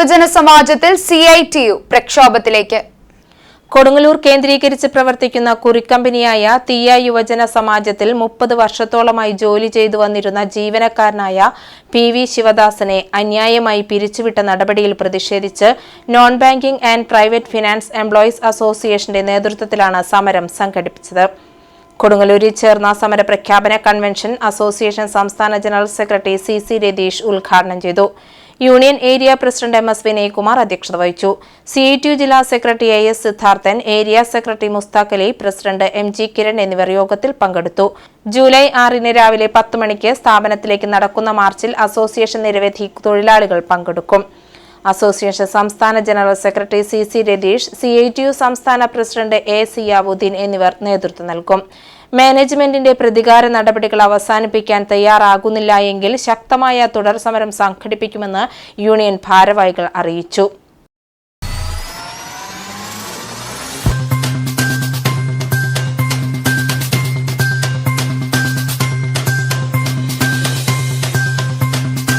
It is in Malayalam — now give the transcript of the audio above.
യുവജന സമാജത്തിൽ സി ഐ ടി യു പ്രക്ഷോഭത്തിലേക്ക്. കൊടുങ്ങല്ലൂർ കേന്ദ്രീകരിച്ച് പ്രവർത്തിക്കുന്ന കുറിക്കമ്പനിയായ തീയ യുവജന സമാജത്തിൽ മുപ്പത് വർഷത്തോളമായി ജോലി ചെയ്തു വന്നിരുന്ന ജീവനക്കാരനായ പി വി ശിവദാസനെ അന്യായമായി പിരിച്ചുവിട്ട നടപടിയിൽ പ്രതിഷേധിച്ച് non banking and private finance employees അസോസിയേഷന്റെ നേതൃത്വത്തിലാണ് സമരം സംഘടിപ്പിച്ചത്. കൊടുങ്ങല്ലൂരിൽ ചേർന്ന സമര പ്രഖ്യാപന കൺവെൻഷൻ അസോസിയേഷൻ സംസ്ഥാന general secretary C C Ratheesh ഉദ്ഘാടനം ചെയ്തു. Union area president M S Vinaykumar അധ്യക്ഷത വഹിച്ചു. സി ഐ ടി ജില്ലാ secretary A S Siddharthan area secretary Mushtaq Ali president M G Kiran എന്നിവർ യോഗത്തിൽ പങ്കെടുത്തു. ജൂലൈ ആറിന് രാവിലെ പത്ത് മണിക്ക് സ്ഥാപനത്തിലേക്ക് നടക്കുന്ന മാർച്ചിൽ അസോസിയേഷൻ നിരവധി തൊഴിലാളികൾ പങ്കെടുക്കും. അസോസിയേഷൻ സംസ്ഥാന general secretary C C Ratheesh C I T U സംസ്ഥാന പ്രസിഡന്റ് എ സിയാബുദ്ദീൻ എന്നിവർ നേതൃത്വം നൽകും. മാനേജ്മെന്റിന്റെ പ്രതികാര നടപടികൾ അവസാനിപ്പിക്കാൻ തയ്യാറാകുന്നില്ല എങ്കിൽ ശക്തമായ തുടർ സമരം സംഘടിപ്പിക്കുമെന്ന് യൂണിയൻ ഭാരവാഹികൾ അറിയിച്ചു.